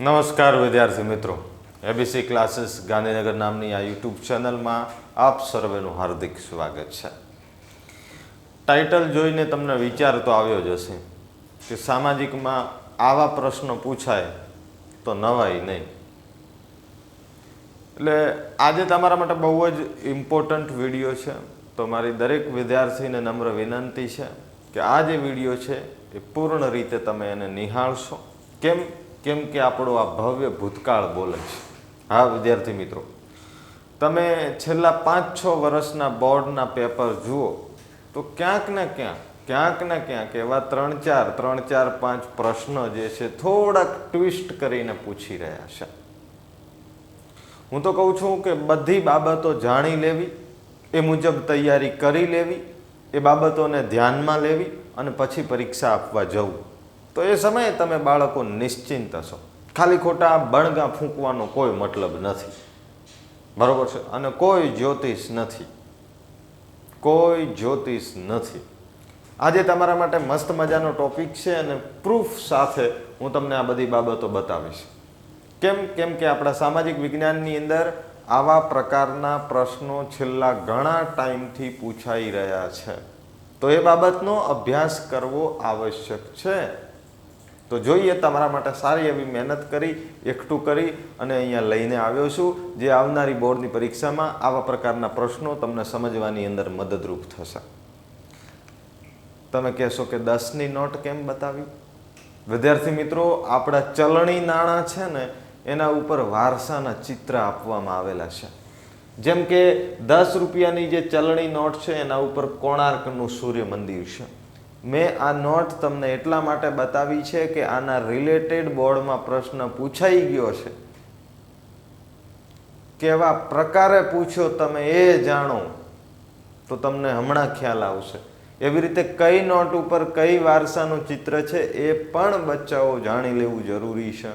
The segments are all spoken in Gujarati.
નમસ્કાર વિદ્યાર્થી મિત્રો. એબીસી ક્લાસીસ ગાંધીનગર નામની આ યુટ્યુબ ચેનલમાં આપ સર્વેનું હાર્દિક સ્વાગત છે. ટાઇટલ જોઈને તમને વિચાર તો આવ્યો જ હશે કે સામાજિકમાં આવા પ્રશ્નો પૂછાય તો નવાય નહીં. એટલે આજે તમારા માટે બહુ જ ઇમ્પોર્ટન્ટ વીડિયો છે. તો મારી દરેક વિદ્યાર્થીને નમ્ર વિનંતી છે કે આ જે વીડિયો છે એ પૂર્ણ રીતે તમે એને નિહાળશો. કેમ? કેમ કે આપણો આ ભવ્ય ભૂતકાળ બોલે છે. હા, વિદ્યાર્થી મિત્રો, તમે છેલ્લા પાંચ છ વર્ષના બોર્ડના પેપર જુઓ, તો ક્યાંક ને ક્યાંક ક્યાંક ને ક્યાંક એવા ત્રણ ચાર ત્રણ ચાર પાંચ પ્રશ્નો જે છે થોડાક ટ્વિસ્ટ કરીને પૂછી રહ્યા છે. હું તો કહું છું કે બધી બાબતો જાણી લેવી, એ મુજબ તૈયારી કરી લેવી, એ બાબતોને ધ્યાનમાં લેવી અને પછી પરીક્ષા આપવા જવું. તો એ સમયે તમે બાળકો નિશ્ચિંત હશો. ખાલી ખોટા બણગા ફૂંકવાનો કોઈ મતલબ નથી. બરાબર છે? અને કોઈ જ્યોતિષ નથી. કોઈ જ્યોતિષ નથી. આજે તમારા માટે મસ્ત મજાનો ટોપિક છે અને પ્રૂફ સાથે હું તમને આ બધી બાબતો બતાવીશ. કેમ? કેમ કે આપણા સામાજિક વિજ્ઞાનની અંદર આવા પ્રકારના પ્રશ્નો છેલ્લા ઘણા ટાઈમથી પૂછાઈ રહ્યા છે. તો એ બાબતનો અભ્યાસ કરવો આવશ્યક છે. તો જોઈએ તમારા માટે સારી એવી મહેનત કરી, એકઠું કરી અને અહીંયા લઈને આવ્યો છું, જે આવનારી બોર્ડની પરીક્ષામાં આવા પ્રકારના પ્રશ્નો તમને સમજવાની અંદર મદદરૂપ થશે. તમે કહેશો કે દસની નોટ કેમ બતાવી? વિદ્યાર્થી મિત્રો, આપણા ચલણી નાણાં છે ને, એના ઉપર વારસાના ચિત્ર આપવામાં આવેલા છે. જેમ કે દસ રૂપિયાની જે ચલણી નોટ છે, એના ઉપર કોણાર્કનું સૂર્ય મંદિર છે. મેં આ નોટ તમને એટલા માટે બતાવી છે કે આના રિલેટેડ બોર્ડમાં પ્રશ્ન પૂછાઈ ગયો છે. કેવા પ્રકારે પૂછ્યો તમે એ જાણો, તો તમને હમણાં ખ્યાલ આવશે. એવી રીતે કઈ નોટ ઉપર કઈ વારસાનું ચિત્ર છે એ પણ બચ્ચાઓ જાણી લેવું જરૂરી છે.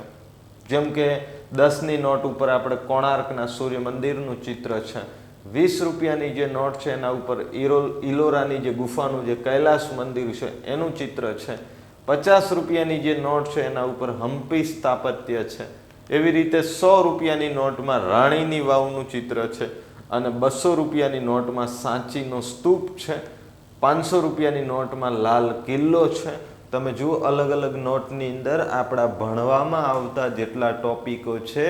જેમ કે દસની નોટ ઉપર આપણે કોણાર્કના સૂર્ય મંદિરનું ચિત્ર છે. વીસ રૂપિયાની જે નોટ છે એના ઉપર ઈરોલ ઇલોરાની જે ગુફાનું જે કૈલાસ મંદિર છે, એનું ચિત્ર છે. પચાસ રૂપિયાની જે નોટ છે એના ઉપર હમ્પી સ્થાપત્ય છે. એવી રીતે સો રૂપિયાની નોટમાં રાણીની વાવનું ચિત્ર છે અને બસો રૂપિયાની નોટમાં સાંચીનો સ્તૂપ છે. પાંચસો રૂપિયાની નોટમાં લાલ કિલ્લો છે. તમે જુઓ, અલગ અલગ નોટની અંદર આપણા ભણવામાં આવતા જેટલા ટોપિકો છે,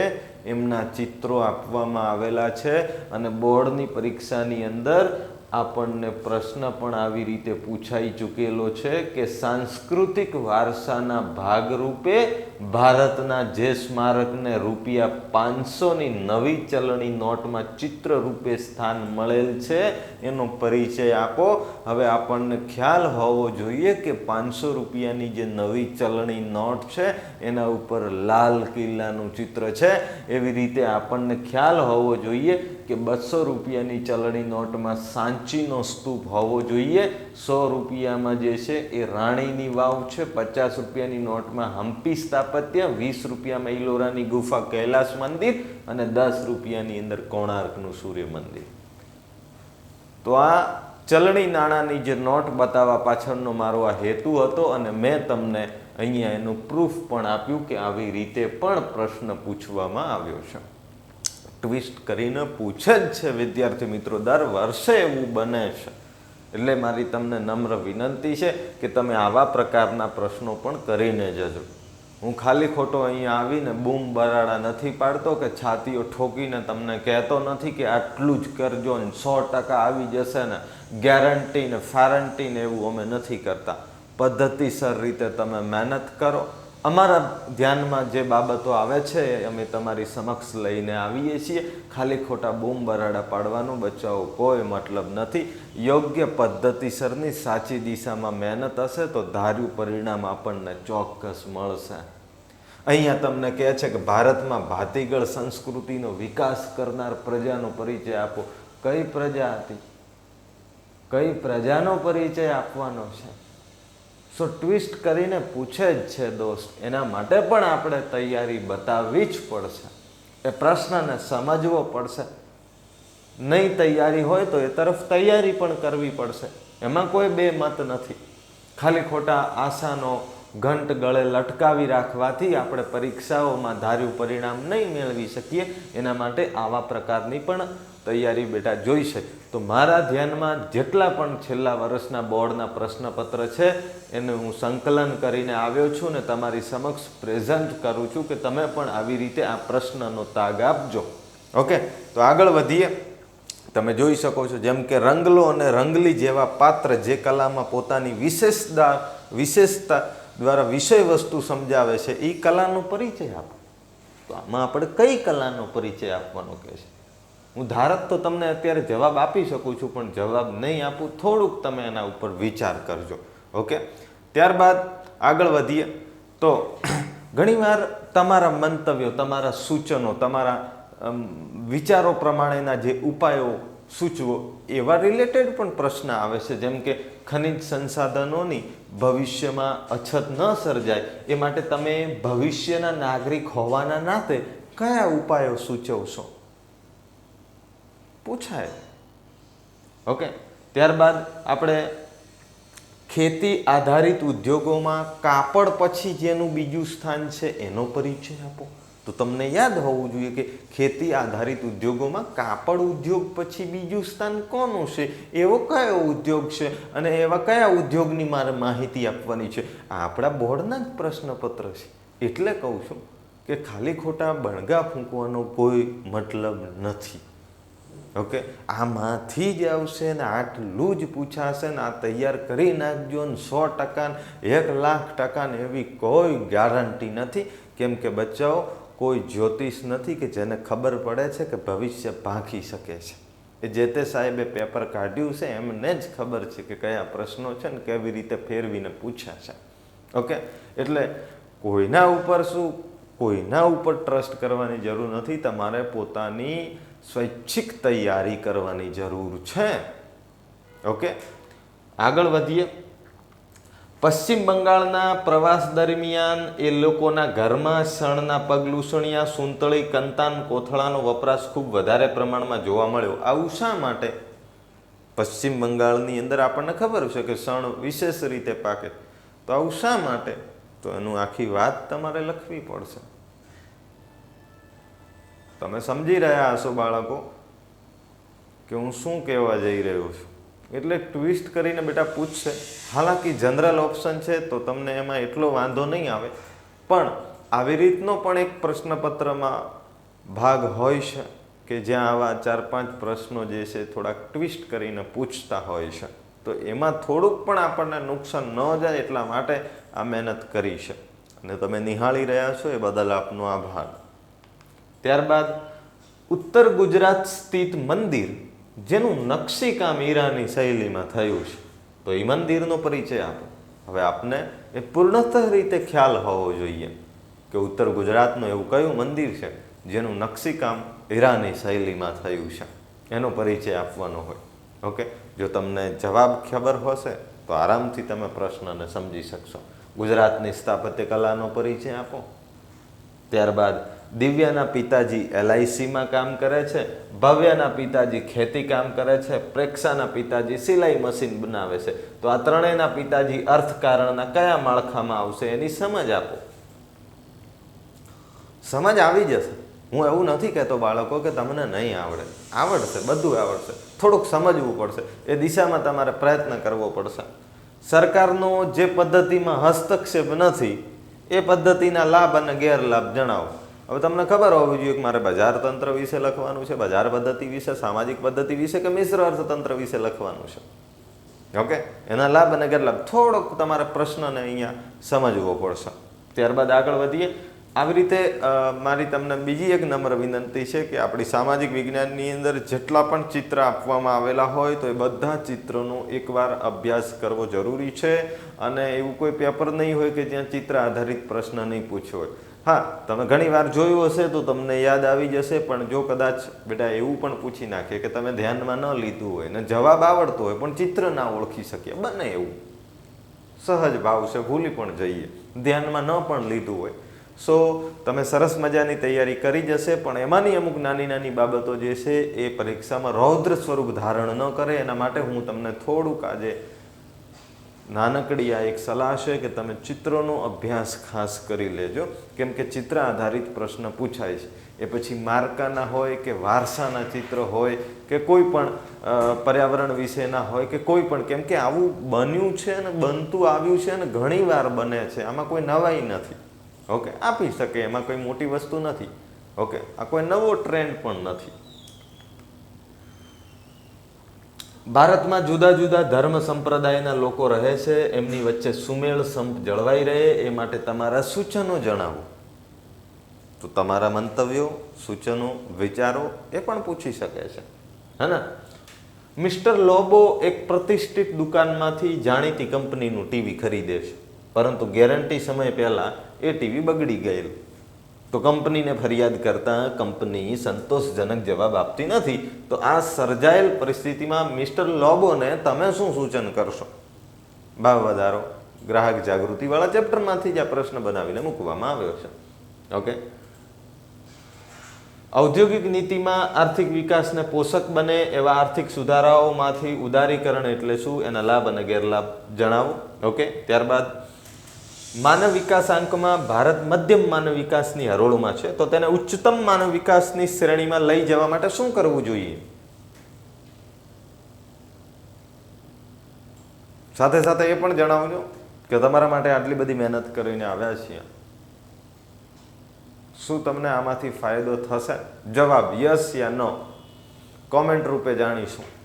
એમના ચિત્રો આપવામાં આવેલા છે અને બોર્ડની પરીક્ષાની અંદર આપણને પ્રશ્ન પણ આવી રીતે પૂછાઈ ચૂકેલો છે કે સાંસ્કૃતિક વારસાના ભાગરૂપે ભારતના જે સ્મારકને રૂપિયા પાંચસોની નવી ચલણી નોટમાં ચિત્ર રૂપે સ્થાન મળેલ છે, એનો પરિચય આપો. હવે આપણને ખ્યાલ હોવો જોઈએ કે પાંચસો રૂપિયાની જે નવી ચલણી નોટ છે, એના ઉપર લાલ કિલ્લાનું ચિત્ર છે. એવી રીતે આપણને ખ્યાલ હોવો જોઈએ કે બસો રૂપિયાની ચલણી નોટમાં સાંચીનો સ્તૂપ હોવો જોઈએ. સો રૂપિયામાં જે છે એ રાણીની વાવ છે. પચાસ રૂપિયાની નોટમાં હમ્પી સ્થાપત્ય, વીસ રૂપિયામાં ઇલોરાની ગુફા કૈલાસ મંદિર અને દસ રૂપિયાની અંદર કોણાર્કનું સૂર્ય મંદિર. તો આ ચલણી નાણાંની જે નોટ બતાવવા પાછળનો મારો આ હેતુ હતો અને મેં તમને અહીંયા એનું પ્રૂફ પણ આપ્યું કે આવી રીતે પણ પ્રશ્ન પૂછવામાં આવ્યો છે. ટ્વિસ્ટ કરીને પૂછે જ છે, વિદ્યાર્થી મિત્રો, દર વર્ષે એવું બને છે? એટલે મારી તમને નમ્ર વિનંતી છે કે તમે આવા પ્રકારના પ્રશ્નો પણ કરીને જજો. હું ખાલી ખોટો અહીંયા આવીને બૂમ બરાડા નથી પાડતો કે છાતીઓ ઠોકીને તમને કહેતો નથી કે આટલું જ કરજો ને સો ટકા આવી જશે ને ગેરંટી ને ફેરંટી ને એવું અમે નથી કરતા. પદ્ધતિસર રીતે તમે મહેનત કરો અમારા ધ્યાનમાં જે બાબતો આવે છે, અમે તમારી સમક્ષ લઈને આવીએ છીએ. ખાલી ખોટા બૂમ બરાડા પાડવાનો બચાવો કોઈ મતલબ નથી. યોગ્ય પદ્ધતિસરની સાચી દિશામાં મહેનત હશે તો ધાર્યું પરિણામ આપણને ચોક્કસ મળશે. અહીંયા તમને કહે છે કે ભારતમાં ભાતીગળ સંસ્કૃતિનો વિકાસ કરનાર પ્રજાનો પરિચય આપો. કઈ પ્રજા હતી? કઈ પ્રજાનો પરિચય આપવાનો છે? સો ટ્વિસ્ટ કરીને પૂછે જ છે દોસ્ત, એના માટે પણ આપણે તૈયારી બતાવવી જ પડશે. એ પ્રશ્નને સમજવો પડશે. નહીં તૈયારી હોય તો એ તરફ તૈયારી પણ કરવી પડશે. એમાં કોઈ બે મત નથી. ખાલી ખોટા આશાનો ઘંટ ગળે લટકાવી રાખવાથી આપણે પરીક્ષાઓમાં ધાર્યું પરિણામ નહીં મેળવી શકીએ. એના માટે આવા પ્રકારની પણ તૈયારી બેટા જોઈશે તો મારા ધ્યાનમાં જેટલા પણ છેલ્લા વર્ષના બોર્ડના પ્રશ્નપત્ર છે, એને હું સંકલન કરીને આવ્યો છું ને તમારી સમક્ષ પ્રેઝન્ટ કરું છું કે તમે પણ આવી રીતે આ પ્રશ્નનો તાગ આપજો. ઓકે? તો આગળ વધીએ. તમે જોઈ શકો છો, જેમ કે રંગલો અને રંગલી જેવા પાત્ર જે કલામાં પોતાની વિશેષતા વિશેષતા દ્વારા વિષય વસ્તુ સમજાવે છે એ કલાનો પરિચય આપો. તો આમાં આપણે કઈ કલાનો પરિચય આપવાનો કહે છે? હું ધારક તો તમને અત્યારે જવાબ આપી શકું છું, પણ જવાબ નહીં આપું, થોડુંક તમે એના ઉપર વિચાર કરજો. ઓકે? ત્યારબાદ આગળ વધીએ. તો ઘણીવાર તમારા મંતવ્યો, તમારા સૂચનો, તમારા વિચારો પ્રમાણેના જે ઉપાયો સૂચવો એવા રિલેટેડ પણ પ્રશ્ન આવે છે. જેમ કે ખનિજ સંસાધનોની ભવિષ્યમાં અછત ન સર્જાય, એ માટે તમે ભવિષ્યના નાગરિક હોવાના નાતે કયા ઉપાયો સૂચવશો? પૂછાય. ઓકે ત્યારબાદ આપણે ખેતી આધારિત ઉદ્યોગોમાં કાપડ પછી જેનું બીજું સ્થાન છે, એનો પરિચય આપો. તો તમને યાદ હોવું જોઈએ કે ખેતી આધારિત ઉદ્યોગોમાં કાપડ ઉદ્યોગ પછી બીજું સ્થાન કોનું છે? એવો કયો ઉદ્યોગ છે? અને એવા કયા ઉદ્યોગની મારે માહિતી આપવાની છે? આ આપણા બોર્ડના જ પ્રશ્નપત્ર છે. એટલે કહું છું કે ખાલી ખોટા બણગા ફૂંકવાનો કોઈ મતલબ નથી. ઓકે? આમાંથી જ આવશે ને આટલું જ પૂછાશે ને આ તૈયાર કરી નાખજો ને સો ટકા એક લાખ ટકા ને એવી કોઈ ગેરંટી નથી. કેમ કે બચ્ચાઓ કોઈ જ્યોતિષ નથી કે જેને ખબર પડે છે કે ભવિષ્ય ભાંખી શકે છે. એ જે તે સાહેબે પેપર કાઢ્યું છે, એમને જ ખબર છે કે કયા પ્રશ્નો છે ને કેવી રીતે ફેરવીને પૂછ્યા છે. ઓકે એટલે કોઈના ઉપર શું, કોઈના ઉપર ટ્રસ્ટ કરવાની જરૂર નથી, તમારે પોતાની સ્વૈચ્છિક તૈયારી કરવાની જરૂર છે. ઓકે આગળ વધીએ. પશ્ચિમ બંગાળના પ્રવાસ દરમિયાન એ લોકોના ઘરમાં શણના પગલુસણિયા સુંતળી, કંતાન, કોથળાનો વપરાશ ખૂબ વધારે પ્રમાણમાં જોવા મળ્યો. આવું શા માટે? પશ્ચિમ બંગાળની અંદર આપણને ખબર છે કે શણ વિશેષ રીતે પાકે. તો આવું શા માટે? તો એનું આખી વાત તમારે લખવી પડશે. તમે સમજી રહ્યા હશો બાળકો કે હું શું કહેવા જઈ રહ્યો છું? એટલે ટ્વિસ્ટ કરીને બેટા પૂછશે, હાલાકી જનરલ ઓપ્શન છે તો તમને એમાં એટલો વાંધો નહીં આવે. પણ આવી રીતનો પણ એક પ્રશ્નપત્રમાં ભાગ હોય છે કે જ્યાં આવા ચાર પાંચ પ્રશ્નો જે છે થોડાક ટ્વિસ્ટ કરીને પૂછતા હોય છે. તો એમાં થોડુંક પણ આપણને નુકસાન ન જાય એટલા માટે આ મહેનત કરી છે. અને તમે નિહાળી રહ્યા છો એ બદલ આપનો આભાર. ત્યારબાદ ઉત્તર ગુજરાત સ્થિત મંદિર જેનું નકશીકામ ઈરાની શૈલીમાં થયું છે. તો એ મંદિરનો પરિચય આપો. હવે આપને એ પૂર્ણતઃ રીતે ખ્યાલ હોવો જોઈએ કે ઉત્તર ગુજરાતનું એવું કયું મંદિર છે જેનું નકશીકામ ઈરાની શૈલીમાં થયું છે. એનો પરિચય આપવાનો હોય. ઓકે? જો તમને જવાબ ખબર હશે, તો આરામથી તમે પ્રશ્નને સમજી શકશો. ગુજરાતની સ્થાપત્ય કલાનો પરિચય આપો. ત્યારબાદ દિવ્યાના પિતાજી એલઆઈસીમાં કામ કરે છે, ભવ્યના પિતાજી ખેતી કામ કરે છે, પ્રેક્ષાના પિતાજી સિલાઈ મશીન બનાવે છે. તો આ ત્રણેયના પિતાજી અર્થકારણના કયા માળખામાં આવશે એની સમજ આપો. સમજ આવી જશે. હું એવું નથી કહેતો બાળકો કે તમને નહીં આવડે. આવડશે, બધું આવડશે. થોડુંક સમજવું પડશે. એ દિશામાં તમારે પ્રયત્ન કરવો પડશે. સરકારનો જે પદ્ધતિમાં હસ્તક્ષેપ નથી, એ પદ્ધતિના લાભ અને ગેરલાભ જણાવો. હવે તમને ખબર હોવી જોઈએ કે મારે બજાર તંત્ર વિશે લખવાનું છે, બજાર પદ્ધતિ વિશે, સામાજિક પદ્ધતિ વિશે કે મિશ્ર અર્થતંત્ર વિશે લખવાનું છે? ઓકે? એના લાભ અને ગેરલાભ થોડોક તમારે પ્રશ્નને અહીંયા સમજવો પડશે. ત્યારબાદ આગળ વધીએ. આવી રીતે મારી તમને બીજી એક નમ્ર વિનંતી છે કે આપણી સામાજિક વિજ્ઞાનની અંદર જેટલા પણ ચિત્ર આપવામાં આવેલા હોય તો એ બધા ચિત્રોનો એકવાર અભ્યાસ કરવો જરૂરી છે. અને એવું કોઈ પેપર નહીં હોય કે જ્યાં ચિત્ર આધારિત પ્રશ્ન નહીં પૂછ્યો હોય. હા, તમે ઘણી વાર જોયું હશે તો તમને યાદ આવી જશે, પણ જો કદાચ બેટા એવું પણ પૂછી નાખે કે તમે ધ્યાનમાં ન લીધું હોય ને જવાબ આવડતો હોય, પણ ચિત્ર ના ઓળખી શકીએ, બને એવું. સહજ ભાવ છે, ભૂલી પણ જઈએ. ધ્યાનમાં ન પણ લીધું હોય. સો તમે સરસ મજાની તૈયારી કરી જશે, પણ એમાંની અમુક નાની નાની બાબતો જે છે, એ પરીક્ષામાં રૌદ્ર સ્વરૂપ ધારણ ન કરે, એના માટે હું તમને થોડુંક આજે નાનકડી આ એક સલાહ છે કે તમે ચિત્રોનો અભ્યાસ ખાસ કરી લેજો. કેમ કે ચિત્ર આધારિત પ્રશ્ન પૂછાય છે. એ પછી માર્કાના હોય કે વારસાના ચિત્ર હોય કે કોઈ પણ પર્યાવરણ વિશેના હોય કે કોઈ પણ, કેમ કે આવું બન્યું છે અને બનતું આવ્યું છે અને ઘણી વાર બને છે. આમાં કોઈ નવાઈ નથી. ઓકે, આપી શકે, એમાં કોઈ મોટી વસ્તુ નથી. ઓકે, આ કોઈ નવો ટ્રેન્ડ પણ નથી. ભારતમાં જુદા જુદા ધર્મ સંપ્રદાયના લોકો રહે છે, એમની વચ્ચે સુમેળ સંપ જળવાઈ રહે, એ માટે તમારા સૂચનો જણાવો. તો તમારા મંતવ્યો, સૂચનો, વિચારો એ પણ પૂછી શકે છે. હે ને મિસ્ટર લોબો એક પ્રતિષ્ઠિત દુકાનમાંથી જાણીતી કંપનીનું ટીવી ખરીદે છે. પરંતુ ગેરંટી સમય પહેલાં એ ટીવી બગડી ગયેલું. તો કંપનીને ફરિયાદ કરતા કંપની સંતોષજનક જવાબ આપતી નથી. તો આ સર્જાયેલ પરિસ્થિતિમાં મિસ્ટર લોબોને તમે શું સૂચન કરશો? ભાવ વધારો, ગ્રાહક જાગૃતિવાળા ચેપ્ટરમાંથી જ આ પ્રશ્ન બનાવીને મૂકવામાં આવ્યો છે. ઓકે ઔદ્યોગિક નીતિમાં આર્થિક વિકાસને પોષક બને એવા આર્થિક સુધારાઓમાંથી ઉદારીકરણ એટલે શું? એના લાભ અને ગેરલાભ જણાવો. ઓકે ત્યારબાદ માનવ વિકાસાંકમાં ભારત મધ્યમ માનવ વિકાસની હરોળમાં છે, તો તેને ઉચ્ચતમ માનવ વિકાસની શ્રેણીમાં લઈ જવા માટે શું કરવું જોઈએ? સાથે સાથે એ પણ જણાવજો કે તમારા માટે આટલી બધી મહેનત કરીને આવ્યા છીએ. શું તમને આમાંથી ફાયદો થશે? જવાબ યસ યા નો કોમેન્ટ રૂપે જાણીશું.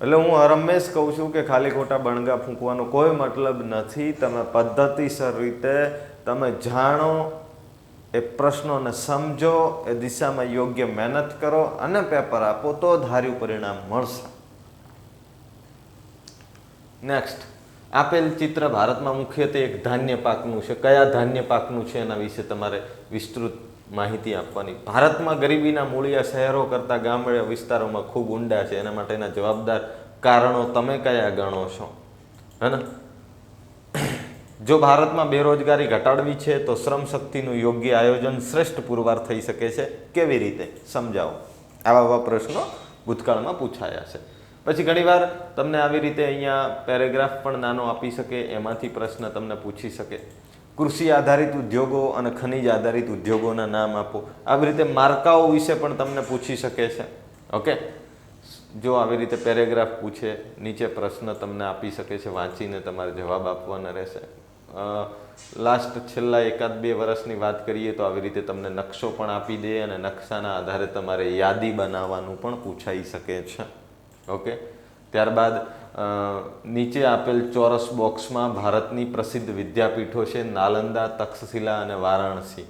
એટલે હું હરમેશ કહું છું કે ખાલી ખોટા બણગા ફૂંકવાનો કોઈ મતલબ નથી. તમે પદ્ધતિસર રીતે તમે જાણો, એ પ્રશ્નોને સમજો, એ દિશામાં યોગ્ય મહેનત કરો અને પેપર આપો તો ધાર્યું પરિણામ મળશે. નેક્સ્ટ આપેલ ચિત્ર ભારતમાં મુખ્યત્વે એક ધાન્ય પાકનું છે. કયા ધાન્ય પાકનું છે એના વિશે તમારે વિસ્તૃત માહિતી આપવાની. ભારતમાં ગરીબીના મૂળિયા શહેરો કરતાં ગામડે વિસ્તારોમાં ખૂબ ઊંડા છે. એના માટેના જવાબદાર કારણો તમે કયા ગણો છો? હે ને? જો ભારતમાં બેરોજગારી ઘટાડવી છે, તો શ્રમ શક્તિનું યોગ્ય આયોજન શ્રેષ્ઠ પુરવાર થઈ શકે છે. કેવી રીતે? સમજાવો. આવા આવા પ્રશ્નો ભૂતકાળમાં પૂછાયા છે. પછી ઘણીવાર તમને આવી રીતે અહીંયા પેરેગ્રાફ પણ નાનો આપી શકે, એમાંથી પ્રશ્ન તમને પૂછી શકે. કૃષિ આધારિત ઉદ્યોગો અને ખનિજ આધારિત ઉદ્યોગોના નામ આપો. આવી રીતે માર્કાઓ વિશે પણ તમને પૂછી શકે છે. ઓકે? જો આવી રીતે પેરેગ્રાફ પૂછે, નીચે પ્રશ્ન તમને આપી શકે છે, વાંચીને તમારે જવાબ આપવાના રહેશે. લાસ્ટ છેલ્લા એકાદ બે વર્ષની વાત કરીએ તો આવી રીતે તમને નકશો પણ આપી દે અને નકશાના આધારે તમારે યાદી બનાવવાનું પણ પૂછાઈ શકે છે. ઓકે? ત્યારબાદ નીચે આપેલ ચોરસ બોક્સમાં ભારતની પ્રસિદ્ધ વિદ્યાપીઠો છે નાલંદા, તક્ષશિલા અને વારાણસી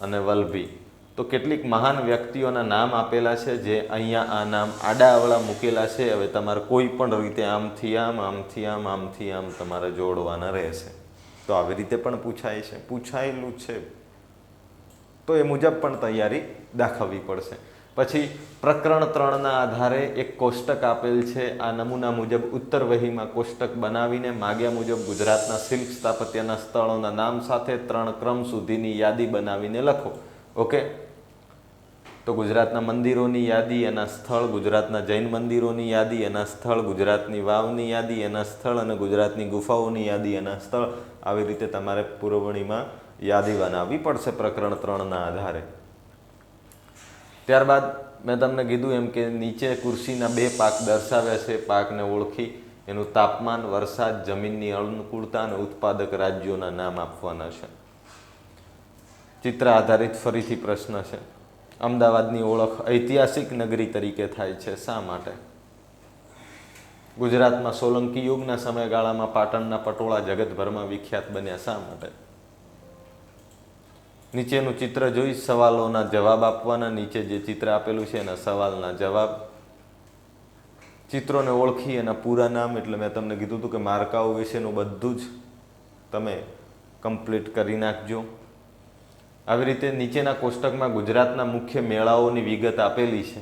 અને વલભી. તો કેટલીક મહાન વ્યક્તિઓના નામ આપેલા છે જે અહીંયા આ નામ આડા અવળા મૂકેલા છે. હવે તમારે કોઈ પણ રીતે આમથી આમ આમથી આમ આમથી આમ તમારે જોડવાના રહેશે. તો આવી રીતે પણ પૂછાય છે. પૂછાયેલું છે. તો એ મુજબ પણ તૈયારી દાખવવી પડશે. પછી પ્રકરણ ત્રણના આધારે એક કોષ્ટક આપેલ છે. આ નમૂના મુજબ ઉત્તર વહીમાં કોષ્ટક બનાવીને માગ્યા મુજબ ગુજરાતના શિલ્પ સ્થાપત્યના સ્થળોના નામ સાથે ત્રણ ક્રમ સુધીની યાદી બનાવીને લખો. ઓકે તો ગુજરાતના મંદિરોની યાદી, એના સ્થળ, ગુજરાતના જૈન મંદિરોની યાદી, એના સ્થળ, ગુજરાતની વાવની યાદી, એના સ્થળ અને ગુજરાતની ગુફાઓની યાદી, એના સ્થળ. આવી રીતે તમારે પુરવણીમાં યાદી બનાવવી પડશે પ્રકરણ ત્રણના આધારે. ત્યારબાદ મેં તમને કીધું એમ કે નીચે કુર્સીના બે પાક દર્શાવે છે, પાકને ઓળખી એનું તાપમાન, વરસાદ, જમીનની અનુકૂળતા અને ઉત્પાદક રાજ્યોના નામ આપવાના છે. ચિત્ર આધારિત ફરીથી પ્રશ્ન છે. અમદાવાદની ઓળખ ઐતિહાસિક નગરી તરીકે થાય છે. શા માટે? ગુજરાતમાં સોલંકી યુગના સમયગાળામાં પાટણના પટોળા જગતભરમાં વિખ્યાત બન્યા. શા માટે? નીચેનું ચિત્ર જોઈ સવાલોના જવાબ આપવાના, નીચે જે ચિત્ર આપેલું છે એના સવાલના જવાબ. ચિત્રોને ઓળખી એના પૂરા નામ, એટલે મેં તમને કીધું હતું કે માર્કાઓ વિશેનું બધું જ તમે કમ્પ્લીટ કરી નાખજો. આવી રીતે નીચેના કોષ્ટકમાં ગુજરાતના મુખ્ય મેળાઓની વિગત આપેલી છે.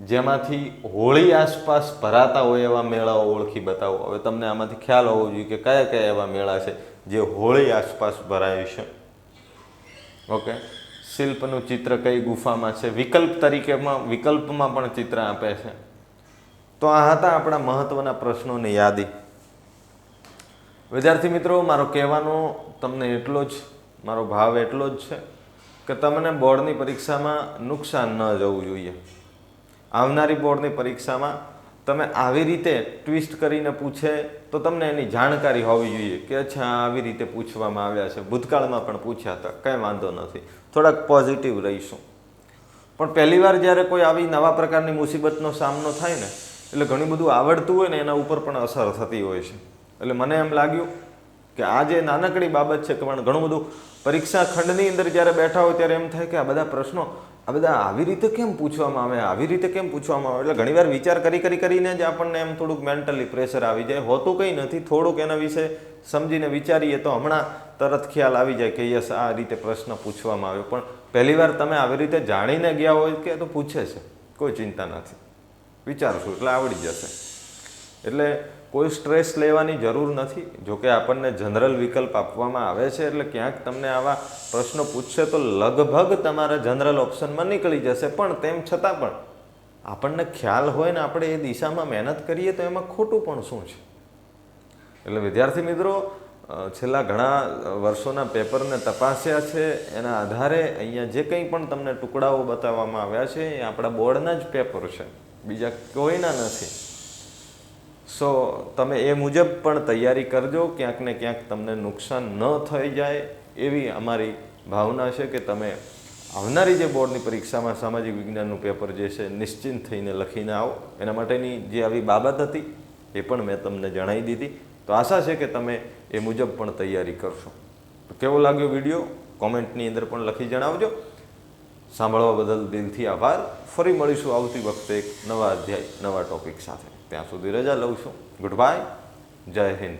જેમાંથી હોળી આસપાસ ભરાતા હોય એવા મેળાઓ ઓળખી બતાવો. હવે તમને આમાંથી ખ્યાલ હોવો જોઈએ કે કયા કયા એવા મેળા છે જે હોળી આસપાસ ભરાય છે. ઓકે. શિલ્પનું ચિત્ર કઈ ગુફામાં છે? વિકલ્પ તરીકેમાં, વિકલ્પમાં પણ ચિત્ર આપે છે. તો આ હતા આપણા મહત્વના પ્રશ્નોની યાદી. વિદ્યાર્થી મિત્રો, મારો કહેવાનો તમને એટલો જ, મારો ભાવ એટલો જ છે કે તમને બોર્ડની પરીક્ષામાં નુકસાન ન જવું જોઈએ. આવનારી બોર્ડની પરીક્ષામાં તમે આવી રીતે ટ્વિસ્ટ કરીને પૂછે તો તમને એની જાણકારી હોવી જોઈએ કે અચ્છા, આવી રીતે પૂછવામાં આવ્યા છે. ભૂતકાળમાં પણ પૂછ્યા હતા. કંઈ વાંધો નથી. થોડાક પોઝિટિવ રહીશું. પણ પહેલીવાર જ્યારે કોઈ આવી નવા પ્રકારની મુસીબતનો સામનો થાય ને, એટલે ઘણું બધું આવડતું હોય ને, એના ઉપર પણ અસર થતી હોય છે. એટલે મને એમ લાગ્યું કે આ જે નાનકડી બાબત છે, કે પણ ઘણું બધું પરીક્ષા ખંડની અંદર જ્યારે બેઠા હોય ત્યારે એમ થાય કે આ બધા પ્રશ્નો આ બધા આવી રીતે કેમ પૂછવામાં આવે? આવી રીતે કેમ પૂછવામાં આવે? એટલે ઘણીવાર વિચાર કરી કરી કરીને જ આપણને એમ થોડુંક મેન્ટલી પ્રેશર આવી જાય. હોતું કંઈ નથી, થોડુંક એના વિશે સમજીને વિચારીએ તો હમણાં તરત ખ્યાલ આવી જાય કે યસ, આ રીતે પ્રશ્ન પૂછવામાં આવ્યો. પણ પહેલીવાર તમે આવી રીતે જાણીને ગયા હોય કે તો પૂછે છે. કોઈ ચિંતા નથી. વિચારશું, એટલે આવડી જશે. એટલે કોઈ સ્ટ્રેસ લેવાની જરૂર નથી. જોકે આપણને જનરલ વિકલ્પ આપવામાં આવે છે, એટલે ક્યાંક તમને આવા પ્રશ્નો પૂછશે તો લગભગ તમારા જનરલ ઓપ્શનમાં નીકળી જશે. પણ તેમ છતાં પણ આપણને ખ્યાલ હોય ને આપણે એ દિશામાં મહેનત કરીએ તો એમાં ખોટું પણ શું છે? એટલે વિદ્યાર્થી મિત્રો છેલ્લા ઘણા વર્ષોના પેપરને તપાસ્યા છે. એના આધારે અહીંયા જે કંઈ પણ તમને ટુકડાઓ બતાવવામાં આવ્યા છે, એ આપણા બોર્ડના જ પેપર છે. બીજા કોઈના નથી. સો તમે એ મુજબ પણ તૈયારી કરજો, ક્યાંક ને ક્યાંક તમને નુકસાન ન થઈ જાય એવી અમારી ભાવના છે કે તમે આવનારી જે બોર્ડની પરીક્ષામાં સામાજિક વિજ્ઞાનનું પેપર જે છે નિશ્ચિંત થઈને લખીને આવો. એના માટેની જે આવી બાબત હતી એ પણ મેં તમને જણાવી દીધી. તો આશા છે કે તમે એ મુજબ પણ તૈયારી કરશો. કેવો લાગ્યો વીડિયો? કોમેન્ટની અંદર પણ લખી જણાવજો. સાંભળવા બદલ દિલથી આભાર. ફરી મળીશું આવતી વખતે એક નવા અધ્યાય, નવા ટોપિક સાથે. ત્યાં સુધી રજા લઉં છું. ગુડ બાય જય હિન્દ.